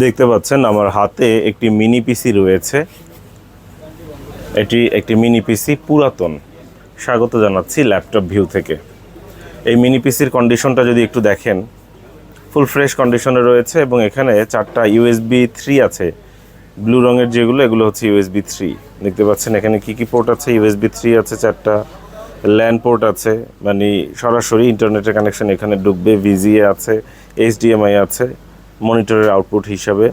দেখতে পাচ্ছেন আমার হাতে একটি মিনি পিসি রয়েছে। এটি একটি মিনি পিসি পুরাতন। স্বাগত জানাচ্ছি ল্যাপটপ ভিউ থেকে। এই মিনি পিসির কন্ডিশনটা যদি একটু দেখেন, ফুল ফ্রেশ কন্ডিশনে রয়েছে এবং এখানে চারটা ইউএসবি থ্রি আছে। ব্লু রঙের যেগুলো, এগুলো হচ্ছে ইউএসবি থ্রি। দেখতে পাচ্ছেন এখানে কি কি পোর্ট আছে? ইউএসবি থ্রি আছে চারটা ল্যান্ড পোর্ট আছে মানে সরাসরি ইন্টারনেটের কানেকশন এখানে ঢুকবে, ভিজিএ আছে, এইচডিএমআই আছে। মনিটরের আউটপুট হিসাবে।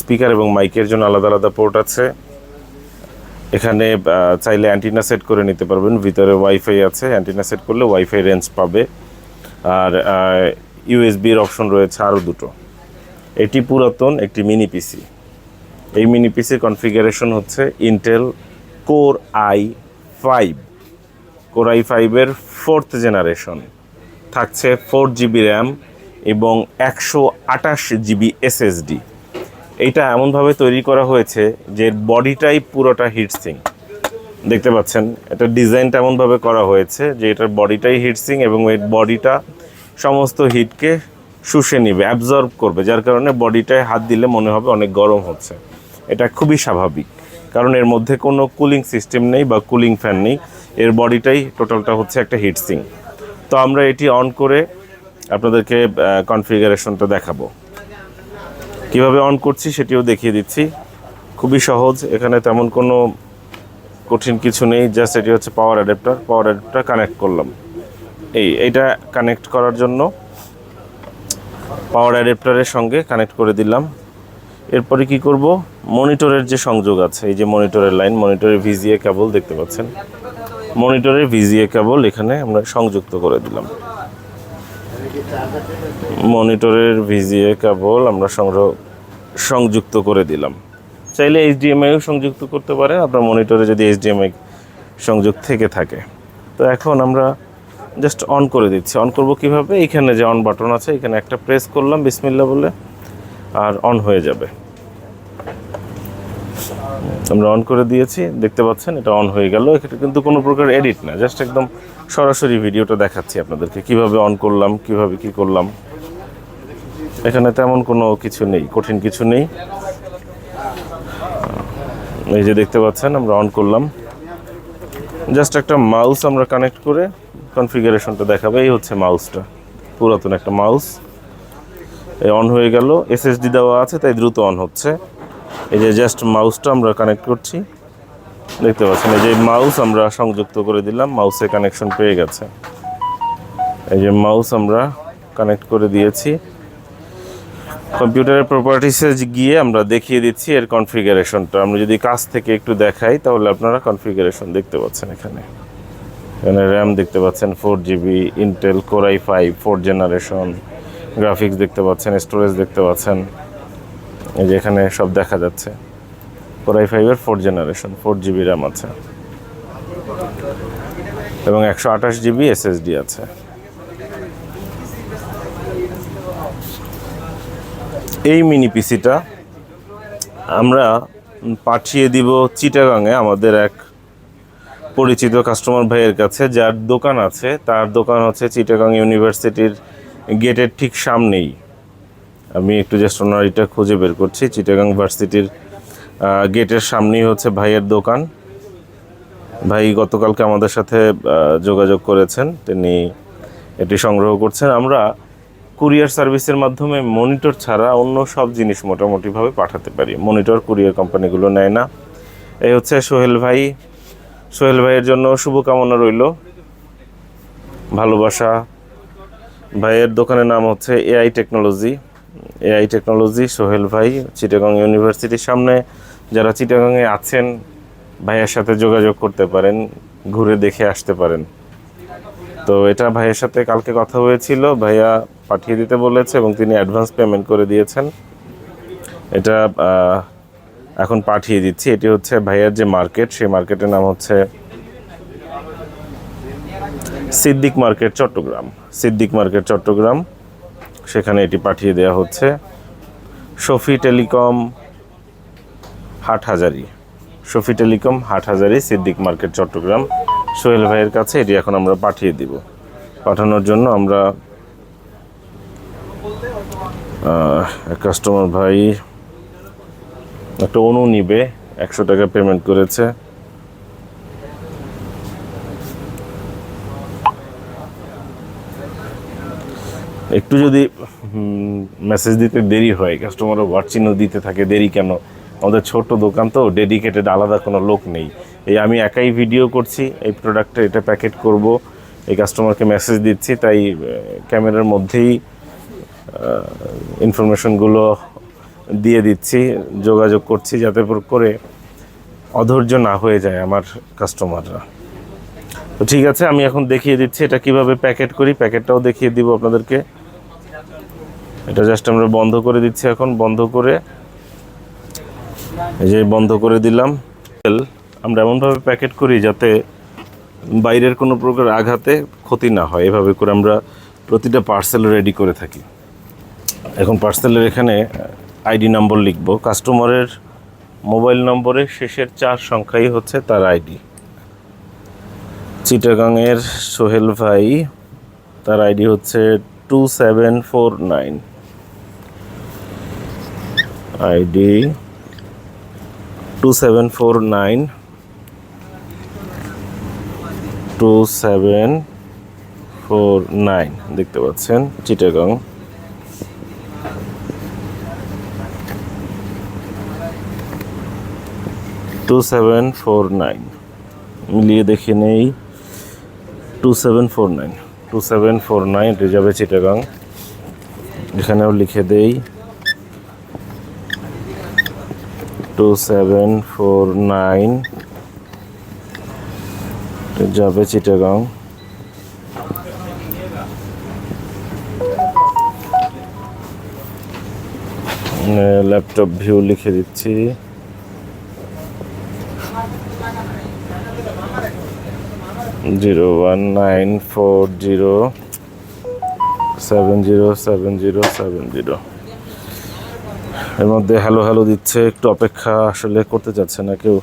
স্পিকার এবং মাইকের জন্য আলাদা আলাদা পোর্ট আছে। এখানে চাইলে অ্যান্টিনা সেট করে নিতে পারবেন। ভিতরে ওয়াইফাই আছে। অ্যান্টিনা সেট করলে ওয়াইফাই রেঞ্জ পাবে। আর ইউএসবির অপশন রয়েছে আরও দুটো। এটি পুরাতন, একটি মিনি পিসি এই মিনি পিসির কনফিগারেশন হচ্ছে Intel core i five core i ফাইভের ফোর্থ জেনারেশন থাকছে ফোর জিবি র্যাম এবং একশো আটাশ জিবি এসএসডি। এইটা এমনভাবে তৈরি করা হয়েছে যে বডিটাই পুরোটা হিটসিং। দেখতে পাচ্ছেন, এটা ডিজাইনটা এমনভাবে করা হয়েছে যে এটার বডিটাই হিটসিং এবং এর বডিটা সমস্ত হিটকে শুষে নিবে অ্যাবজর্ব করবে, যার কারণে বডিটায় হাত দিলে মনে হবে অনেক গরম হচ্ছে। এটা খুবই স্বাভাবিক, কারণ এর মধ্যে কোনো কুলিং সিস্টেম নেই বা কুলিং ফ্যান নেই, এর বডিটাই টোটালটা হচ্ছে একটা হিটসিং। তো আমরা এটি অন করে আপনাদেরকে কনফিগারেশনটা দেখাবো। কীভাবে অন করছি সেটিও দেখিয়ে দিচ্ছি। খুবই সহজ, এখানে তেমন কোনো কঠিন কিছু নেই জাস্ট এটি হচ্ছে power adapter power adapter connect করলাম। এই এটা কানেক্ট করার জন্য পাওয়ার অ্যাডাপ্টারের সঙ্গে কানেক্ট করে দিলাম। এরপরে কি করব? মনিটরের যে সংযোগ আছে, এই যে মনিটরের লাইন মনিটরের ভিজিএ কেবল দেখতে পাচ্ছেন। মনিটরের ভিজিএ কেবল এখানে আমরা সংযুক্ত করে দিলাম। মনিটরের ভিজিএ কেবল আমরা সংগ্রহ সংযুক্ত করে দিলাম। চাইলে এইচডিএমআইও সংযুক্ত করতে পারে, আপনার মনিটরে যদি এইচডিএমআই সংযোগ থেকে থাকে। তো এখন আমরা জাস্ট অন করে দিচ্ছি। অন করব কীভাবে? এইখানে যে অন বাটন আছে, এখানে একটা প্রেস করলাম বিসমিল্লা বলে আর অন হয়ে যাবে। আমরা অন করে দিয়েছি, দেখতে পাচ্ছেন এটা অন হয়ে গেল। এটা কিন্তু কোনো প্রকার এডিট না জাস্ট একদম সরাসরি ভিডিওটা দেখাচ্ছি আপনাদেরকে। কীভাবে অন করলাম, কীভাবে কি করলাম। এখানে তেমন কোনো কিছু নেই, কঠিন কিছু নেই। এই যে দেখতে পাচ্ছেন, আমরা অন করলাম। জাস্ট একটা মাউস আমরা কানেক্ট করে কনফিগারেশনটা দেখাবে। এই হচ্ছে মাউসটা পুরাতন একটা মাউস এই অন হয়ে গেল এসএসডি দেওয়া আছে, তাই দ্রুত অন হচ্ছে। এই যে জাস্ট মাউসটা আমরা কানেক্ট করছি। দেখতে পাচ্ছেন, এই যে মাউস আমরা সংযুক্ত করে দিলাম মাউসে কানেকশন পেয়ে গেছে। এই যে মাউস আমরা কানেক্ট করে দিয়েছি। কম্পিউটারের প্রপার্টিসে গিয়ে আমরা দেখিয়ে দিচ্ছি এর কনফিগারেশনটা আমরা যদি কাছ থেকে একটু দেখাই, তাহলে আপনারা কনফিগারেশন দেখতে পাচ্ছেন এখানে। এখানে র্যাম দেখতে পাচ্ছেন four GB Intel core i five four generation graphics দেখতে পাচ্ছেন স্টোরেজ দেখতে পাচ্ছেন। এই যে এখানে সব দেখা যাচ্ছে। কোরাই ফাইভের four generation four GB RAM আছে। এবং একশো আঠাশ জিবি এসএসডি আছে। এই মিনি পিসিটা আমরা পাঠিয়ে দিব চিটাগাংয়ে আমাদের এক পরিচিত কাস্টমার ভাইয়ের কাছে, যার দোকান আছে। তার দোকান হচ্ছে চিটাগাং ইউনিভার্সিটির গেটের ঠিক সামনেই। আমি একটু জাস্ট ওনার এটা খুঁজে বের করছি, চিটাগাং ভার্সিটির গেটের সামনেই হচ্ছে ভাইয়ের দোকান। ভাই গতকালকে আমাদের সাথে যোগাযোগ করেছেন। তিনি এটি সংগ্রহ করছেন। আমরা কুরিয়ার সার্ভিসের মাধ্যমে মনিটর ছাড়া অন্য সব জিনিস মোটামুটিভাবে পাঠাতে পারি। মনিটর কুরিয়ার কোম্পানিগুলো নেয় না। এই হচ্ছে সোহেল ভাই। সোহেল ভাইয়ের জন্য শুভকামনা রইল। ভালোবাসা। ভাইয়ের দোকানের নাম হচ্ছে AI technology. AI technology, Sohel ভাই, চিটাগাং ইউনিভার্সিটির সামনে যারা চিটাগাংয়ে আছেন, ভাইয়ের সাথে যোগাযোগ করতে পারেন, ঘুরে দেখে আসতে পারেন। তো এটা ভাইয়ের সাথে কালকে কথা হয়েছিল, ভাইয়া পাঠিয়ে দিতে বলেছে এবং তিনি অ্যাডভান্স পেমেন্ট করে দিয়েছেন। এটা এখন পাঠিয়ে দিচ্ছি। এটি হচ্ছে ভাইয়ার যে মার্কেট সেই মার্কেটের নাম হচ্ছে সিদ্দিক মার্কেট, চট্টগ্রাম। সিদ্দিক মার্কেট, চট্টগ্রাম। সেখানে এটি পাঠিয়ে দেওয়া হচ্ছে। Shafi telecom Hathazari. Shafi telecom, Hathazari, Siddique market, Chattogram. Sohel ভাইয়ের কাছে এটি এখন আমরা পাঠিয়ে দিব। পাঠানোর জন্য আমরা কাস্টমার ভাই, একটা অনু নিবে, একশো টাকা পেমেন্ট করেছে। একটু যদি মেসেজ দিতে দেরি হয় কাস্টমারও হোয়াট দিতে থাকে, দেরি কেন? আমাদের ছোট দোকান তো ডেডিকেটেড আলাদা কোনো লোক নেই। এই আমি একাই ভিডিও করছি, এই প্রোডাক্টটা এটা প্যাকেট করব। এই কাস্টমারকে মেসেজ দিচ্ছি, তাই ক্যামেরার মধ্যেই ইনফরমেশনগুলো দিয়ে দিচ্ছি, যোগাযোগ করছি যাতে করে অধৈর্য না হয়ে যায় আমার কাস্টমাররা তো ঠিক আছে, আমি এখন দেখিয়ে দিচ্ছি এটা কীভাবে প্যাকেট করি। প্যাকেটটাও দেখিয়ে দিব আপনাদেরকে। এটা জাস্ট আমরা বন্ধ করে দিচ্ছি এখন। বন্ধ করে এই যে বন্ধ করে দিলাম। তেল আমরা এমনভাবে প্যাকেট করি যাতে বাইরের কোনো প্রকার আঘাতে ক্ষতি না হয়। এভাবে করে আমরা প্রতিটা পার্সেল রেডি করে থাকি। এখন পার্সেলের এখানে আইডি নম্বর লিখব। কাস্টমারের মোবাইল নম্বরের শেষের চার সংখ্যাই হচ্ছে তার আইডি। চিটাগাংয়ের সোহেল ভাই, তার আইডি হচ্ছে two seven four nine ID two seven four nine two seven four nine দেখতে পাচ্ছেন, Chittagong. Two seven four nine মিলিয়ে দেখে নেই। Two seven four nine two seven four nine রিজার্ভে চিটাগাং। এখানেও লিখে দেই। টু সেভেন ফোর নাইন রিজার্ভে চিটাগাং। ল্যাপটপ ভিউ লিখে দিচ্ছি। Zero one nine four zero seven zero seven zero seven zero এর মধ্যে হ্যালো হ্যালো দিচ্ছে। একটু অপেক্ষা আসলে করতে চাচ্ছে না কেউ।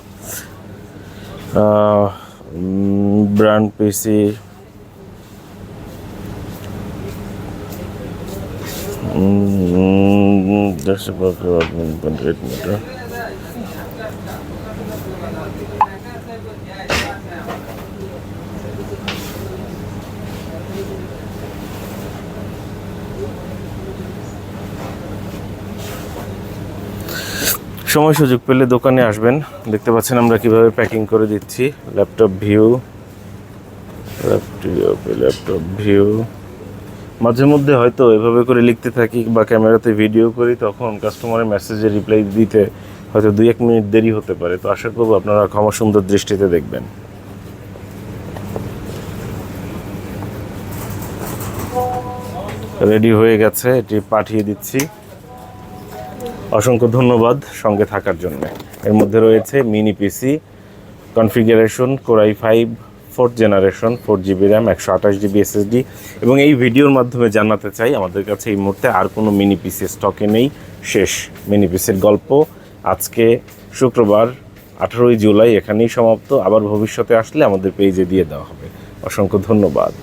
Brand PC That's about 1.8 meter. সময় সুযোগ পেলে দোকানে আসবেন। দেখতে পাচ্ছেন আমরা কীভাবে প্যাকিং করে দিচ্ছি। Laptop view laptop laptop view মাঝে মধ্যে হয়তো এভাবে করে লিখতে থাকি বা ক্যামেরাতে ভিডিও করি, তখন কাস্টমারের মেসেজে রিপ্লাই দিতে হয়তো দুই এক মিনিট দেরি হতে পারে। তো আশা করব আপনারা ক্ষমা সুন্দর দৃষ্টিতে দেখবেন। রেডি হয়ে গেছে, এটি পাঠিয়ে দিচ্ছি। অসংখ্য ধন্যবাদ সঙ্গে থাকার জন্য। এর মধ্যে রয়েছে mini PC, configuration, core i five, fourth generation, four GB RAM, একশো আঠাশ জিবি এসএসডি এবং এই ভিডিওর মাধ্যমে জানাতে চাই আমাদের কাছে এই মুহূর্তে আর কোনো মিনি পিসি স্টকে নেই। শেষ মিনি পিসির গল্প আজকে শুক্রবার, আঠারোই জুলাই এখানেই সমাপ্ত। আবার ভবিষ্যতে আসলে আমাদের পেজে দিয়ে দেওয়া হবে। অসংখ্য ধন্যবাদ।